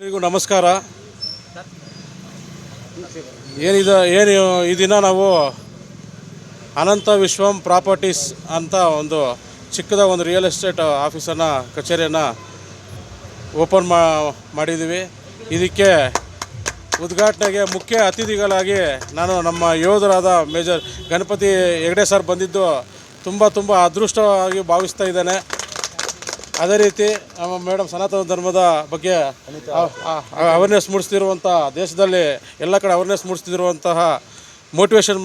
ಎಲ್ರಿಗೂ ನಮಸ್ಕಾರ. ಏನಿದ, ಏನು ಈ ದಿನ ನಾವು ಅನಂತ ವಿಶ್ವಂ ಪ್ರಾಪರ್ಟೀಸ್ ಅಂತ ಒಂದು ಚಿಕ್ಕದ ಒಂದು ರಿಯಲ್ ಎಸ್ಟೇಟ್ ಆಫೀಸನ್ನು, ಕಚೇರಿಯನ್ನು ಓಪನ್ ಮಾ ಮಾಡಿದ್ದೀವಿ ಇದಕ್ಕೆ ಉದ್ಘಾಟನೆಗೆ ಮುಖ್ಯ ಅತಿಥಿಗಳಾಗಿ ನಾನು ನಮ್ಮ ಯೋಧರಾದ ಮೇಜರ್ ಗಣಪತಿ ಹೆಗ್ಡೆ ಸರ್ ಬಂದಿದ್ದು, ತುಂಬ ತುಂಬ ಅದೃಷ್ಟವಾಗಿ ಭಾವಿಸ್ತಾ ಇದ್ದೇನೆ. ಅದೇ ರೀತಿ ನಮ್ಮ ಮೇಡಮ್ ಸನಾತನ ಧರ್ಮದ ಬಗ್ಗೆ ಅವೇರ್ನೆಸ್ ಮೂಡಿಸ್ತಿರುವಂಥ ದೇಶದಲ್ಲಿ ಎಲ್ಲ ಕಡೆ ಅವೇರ್ನೆಸ್ ಮೂಡಿಸ್ತಿರುವಂತಹ ಮೋಟಿವೇಶನ್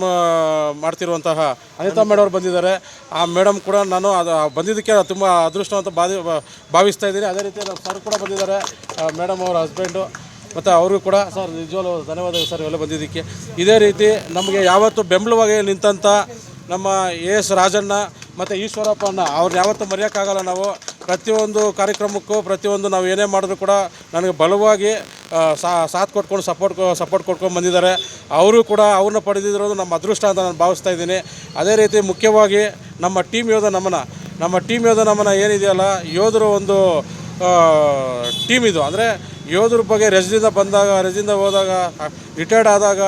ಮಾಡ್ತಿರುವಂತಹ ಅನಿತಾ ಮೇಡಮ್ ಅವರು ಬಂದಿದ್ದಾರೆ. ಆ ಮೇಡಮ್ ಕೂಡ ನಾನು ಅದು, ಬಂದಿದ್ದಕ್ಕೆ ತುಂಬ ಅದೃಷ್ಟ ಅಂತ ಬಾದಿ ಭಾವಿಸ್ತಾ ಇದ್ದೀನಿ. ಅದೇ ರೀತಿ ನಮ್ಮ ಸರ್ ಕೂಡ ಬಂದಿದ್ದಾರೆ. ಮೇಡಮ್ ಅವರ ಹಸ್ಬೆಂಡು ಮತ್ತು ಅವ್ರಿಗೂ ಕೂಡ ಸರ್ ನಿಜವಾಗ್ಲೂ ಧನ್ಯವಾದಗಳು ಸರ್ ಇವೆಲ್ಲ ಬಂದಿದ್ದಕ್ಕೆ. ಇದೇ ರೀತಿ ನಮಗೆ ಯಾವತ್ತೂ ಬೆಂಬಲವಾಗಿ ನಿಂತಂಥ ನಮ್ಮ ಎ ಎಸ್ ರಾಜಣ್ಣ ಮತ್ತು ಈಶ್ವರಪ್ಪನ ಅವ್ರನ್ನ ಯಾವತ್ತೂ ಮರೆಯೋಕ್ಕಾಗಲ್ಲ ನಾವು. ಪ್ರತಿಯೊಂದು ಕಾರ್ಯಕ್ರಮಕ್ಕೂ ಪ್ರತಿಯೊಂದು ನಾವು ಏನೇ ಮಾಡಿದ್ರು ಕೂಡ ನನಗೆ ಬಲವಾಗಿ ಸಾಥ್ ಕೊಟ್ಕೊಂಡು ಸಪೋರ್ಟ್ ಸಪೋರ್ಟ್ ಕೊಟ್ಕೊಂಡು ಬಂದಿದ್ದಾರೆ. ಅವರು ಕೂಡ ಅವ್ರನ್ನ ಪಡೆದಿರೋದು ನಮ್ಮ ಅದೃಷ್ಟ ಅಂತ ನಾನು ಭಾವಿಸ್ತಾ ಇದ್ದೀನಿ. ಅದೇ ರೀತಿ ಮುಖ್ಯವಾಗಿ ನಮ್ಮ ಟೀಮ್ ಯೋಧ ನಮನ, ನಮ್ಮ ಟೀಮ್ ಯೋಧ ನಮನ ಏನಿದೆಯಲ್ಲ, ಯೋಧರು ಒಂದು ಟೀಮ್ ಇದು. ಅಂದರೆ ಯೋಧರ ಬಗ್ಗೆ ರಜದಿಂದ ಬಂದಾಗ, ರಜದಿಂದ ಹೋದಾಗ ರಿಟೈರ್ಡ್ ಆದಾಗ,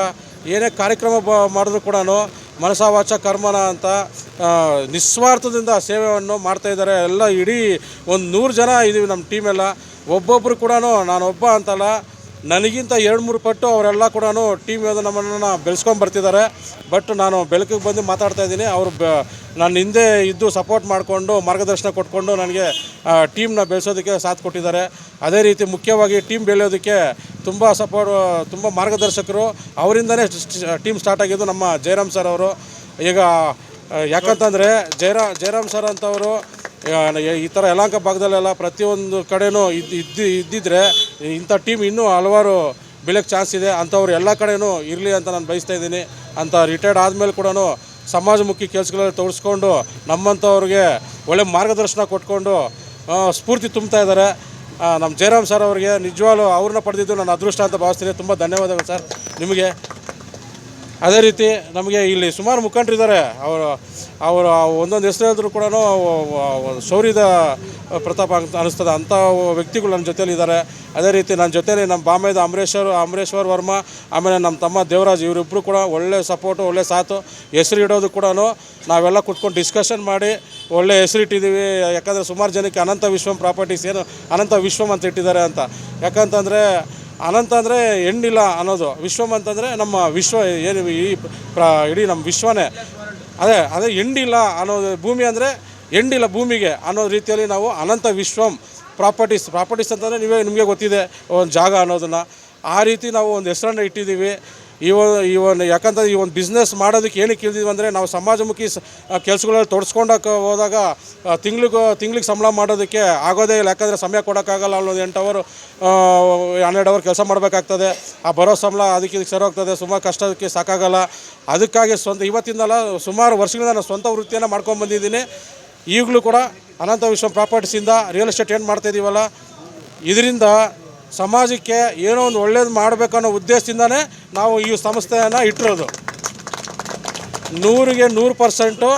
ಏನೇ ಕಾರ್ಯಕ್ರಮ ಬ, ಮಾಡಿದ್ರು ಕೂಡ ಮನಸ ವಾಚ ಕರ್ಮನ ಅಂತ ನಿಸ್ವಾರ್ಥದಿಂದ ಸೇವೆಯನ್ನು ಮಾಡ್ತಾ ಇದ್ದಾರೆ. ಎಲ್ಲ ಇಡೀ ಒಂದು ನೂರು ಜನ ಇದ್ದೀವಿ ನಮ್ಮ ಟೀಮೆಲ್ಲ ಒಬ್ಬೊಬ್ಬರು ಕೂಡ ನಾನೊಬ್ಬ ಅಂತಲ್ಲ ನನಗಿಂತ ಎರಡು ಮೂರು ಪಟ್ಟು ಅವರೆಲ್ಲ ಕೂಡ ಟೀಮ್ ಯೋಧ ನಮ್ಮನ್ನು ಬೆಳೆಸ್ಕೊಂಡು ಬರ್ತಿದ್ದಾರೆ. ಬಟ್ ನಾನು ಬೆಳಕಿಗೆ ಬಂದು ಮಾತಾಡ್ತಾ ಇದ್ದೀನಿ. ಅವರು ಬ ನಾನು ಹಿಂದೆ ಇದ್ದು ಸಪೋರ್ಟ್ ಮಾಡಿಕೊಂಡು, ಮಾರ್ಗದರ್ಶನ ಕೊಟ್ಕೊಂಡು ನನಗೆ ಟೀಮ್ನ ಬೆಳೆಸೋದಕ್ಕೆ ಸಾಥ್ ಕೊಟ್ಟಿದ್ದಾರೆ. ಅದೇ ರೀತಿ ಮುಖ್ಯವಾಗಿ ಟೀಮ್ ಬೆಳೆಯೋದಕ್ಕೆ ತುಂಬ ಸಪೋರ್ಟ್ ತುಂಬ ಮಾರ್ಗದರ್ಶಕರು. ಅವರಿಂದನೇ ಟೀಮ್ ಸ್ಟಾರ್ಟ್ ಆಗಿದ್ದು ನಮ್ಮ ಜಯರಾಮ್ ಸರ್ ಅವರು. ಈಗ ಯಾಕಂತಂದರೆ ಜಯರಾ, ಜಯರಾಮ್ ಸರ್ ಅಂತವರು ಈ ಥರ ಯಲಹಂಕ ಭಾಗದಲ್ಲೆಲ್ಲ ಪ್ರತಿಯೊಂದು ಕಡೆಯೂ ಇದ್ದು ಇದ್ದು ಇದ್ದಿದ್ರೆ ಇಂಥ ಟೀಮ್ ಇನ್ನೂ ಹಲವಾರು ಬೆಳೆಯೋಕ್ಕೆ ಚಾನ್ಸ್ ಇದೆ. ಅಂಥವ್ರು ಎಲ್ಲ ಕಡೆಯೂ ಇರಲಿ ಅಂತ ನಾನು ಬಯಸ್ತಾ ಇದ್ದೀನಿ. ಅಂತ ರಿಟೈರ್ಡ್ ಆದಮೇಲೆ ಕೂಡ ಸಮಾಜಮುಖಿ ಕೆಲಸಗಳಲ್ಲಿ ತೋರಿಸ್ಕೊಂಡು ನಮ್ಮಂಥವ್ರಿಗೆ ಒಳ್ಳೆ ಮಾರ್ಗದರ್ಶನ ಕೊಟ್ಕೊಂಡು ಸ್ಫೂರ್ತಿ ತುಂಬ್ತಾ ಇದ್ದಾರೆ. ನಮ್ಮ ಜಯರಾಮ್ ಸರ್ ಅವರಿಗೆ ನಿಜವಾಗ್ಲೂ ಅವ್ರನ್ನ ಪಡೆದಿದ್ದು ನನ್ನ ಅದೃಷ್ಟ ಅಂತ ಭಾವಿಸ್ತೀನಿ. ತುಂಬ ಧನ್ಯವಾದಗಳು ಸರ್. ನಿಮಗೆ ಅದೇ ರೀತಿ ನಮಗೆ ಇಲ್ಲಿ ಸುಮಾರು ಮುಖಂಡರಿದ್ದಾರೆ ಅವರು ಅವರು ಒಂದೊಂದು ಹೆಸರು ಹೇಳಿದ್ರು ಕೂಡ ಶೌರ್ಯದ ಪ್ರತಾಪ ಅಂತ ಅನಿಸ್ತದೆ ಅಂಥ ವ್ಯಕ್ತಿಗಳು ನನ್ನ ಜೊತೇಲಿ ಇದ್ದಾರೆ. ಅದೇ ರೀತಿ ನನ್ನ ಜೊತೆಲಿ ನಮ್ಮ ಬಾಂಬೆದ ಅಮರೇಶ್ವರ್ ಅಮರೇಶ್ವರ್ ವರ್ಮ, ಆಮೇಲೆ ನಮ್ಮ ತಮ್ಮ ದೇವರಾಜ್ ಇವರಿಬ್ಬರು ಕೂಡ ಒಳ್ಳೆ ಸಪೋರ್ಟು ಒಳ್ಳೆ ಸಾಥು, ಹೆಸರು ಇಡೋದು ಕೂಡ ನಾವೆಲ್ಲ ಕುತ್ಕೊಂಡು ಡಿಸ್ಕಷನ್ ಮಾಡಿ ಒಳ್ಳೆ ಹೆಸರು ಇಟ್ಟಿದ್ದೀವಿ. ಯಾಕಂದರೆ ಸುಮಾರು ಜನಕ್ಕೆ ಅನಂತ ವಿಶ್ವಂ ಪ್ರಾಪರ್ಟೀಸ್ ಏನು, ಅನಂತ ವಿಶ್ವಂ ಅಂತ ಇಟ್ಟಿದ್ದಾರೆ ಅಂತ. ಯಾಕಂತಂದರೆ ಅನಂತ ಅಂದರೆ ಹೆಣ್ಣಿಲ್ಲ ಅನ್ನೋದು. ವಿಶ್ವಂ ಅಂತಂದರೆ ನಮ್ಮ ವಿಶ್ವ ಏನು ಈ ಪ್ರ ಇಡೀ ನಮ್ಮ ವಿಶ್ವನೇ. ಅದೇ ಅದೇ ಹೆಂಡಿಲ್ಲ ಅನ್ನೋದು ಭೂಮಿ ಅಂದರೆ ಹೆಣ್ಣಿಲ್ಲ ಭೂಮಿಗೆ ಅನ್ನೋ ರೀತಿಯಲ್ಲಿ ನಾವು ಅನಂತ ವಿಶ್ವಂ ಪ್ರಾಪರ್ಟೀಸ್. ಪ್ರಾಪರ್ಟೀಸ್ ಅಂತಂದರೆ ನೀವೇ ನಿಮಗೆ ಗೊತ್ತಿದೆ, ಒಂದು ಜಾಗ ಅನ್ನೋದನ್ನು. ಆ ರೀತಿ ನಾವು ಒಂದು ಹೆಸರನ್ನು ಇಟ್ಟಿದ್ದೀವಿ. ಈ ಒಂದು, ಈ ಯಾಕಂತಂದ್ರೆ ಈ ಒಂದು ಬಿಸ್ನೆಸ್ ಮಾಡೋದಕ್ಕೆ ಏನಕ್ಕೆ ಇಳಿದಿದ್ವಿ ಅಂದರೆ ನಾವು ಸಮಾಜಮುಖಿ ಸ ಕೆಲಸಗಳಲ್ಲಿ ತೊಡಸ್ಕೊಂಡಕ್ಕೆ ಹೋದಾಗ ತಿಂಗ್ಳಿಗೆ ತಿಂಗ್ಳಿಗೆ ಸಂಬಳ ಮಾಡೋದಕ್ಕೆ ಆಗೋದೇ ಇಲ್ಲ. ಯಾಕಂದರೆ ಸಮಯ ಕೊಡೋಕ್ಕಾಗಲ್ಲ ಅನ್ನೋದು ಎಂಟು ಅವರು ಹನ್ನೆರಡು ಅವರ್ ಕೆಲಸ ಮಾಡಬೇಕಾಗ್ತದೆ. ಆ, ಬರೋ ಸಂಬಳ ಅದಕ್ಕೆ ಇದಕ್ಕೆ ಸರಿ ಹೋಗ್ತದೆ ಸುಮಾರು ಕಷ್ಟಕ್ಕೆ ಸಾಕಾಗಲ್ಲ. ಅದಕ್ಕಾಗಿ ಸ್ವಂತ, ಇವತ್ತಿಂದಲ್ಲ ಸುಮಾರು ವರ್ಷಗಳಿಂದ ನಾನು ಸ್ವಂತ ವೃತ್ತಿಯನ್ನು ಮಾಡ್ಕೊಂಡು ಬಂದಿದ್ದೀನಿ. ಈಗಲೂ ಕೂಡ ಅನಂತ ವಿಶ್ವ ಪ್ರಾಪರ್ಟೀಸಿಂದ ರಿಯಲ್ ಎಸ್ಟೇಟ್ ಏನು ಮಾಡ್ತಾಯಿದ್ದೀವಲ್ಲ ಇದರಿಂದ ಸಮಾಜಕ್ಕೆ ಏನೋ ಒಂದು ಒಳ್ಳೇದು ಮಾಡಬೇಕನ್ನೋ ಉದ್ದೇಶದಿಂದನೇ ನಾವು ಈ ಸಂಸ್ಥೆಯನ್ನು ಇಟ್ಟಿರೋದು. ನೂರಿಗೆ ನೂರು ಪರ್ಸೆಂಟು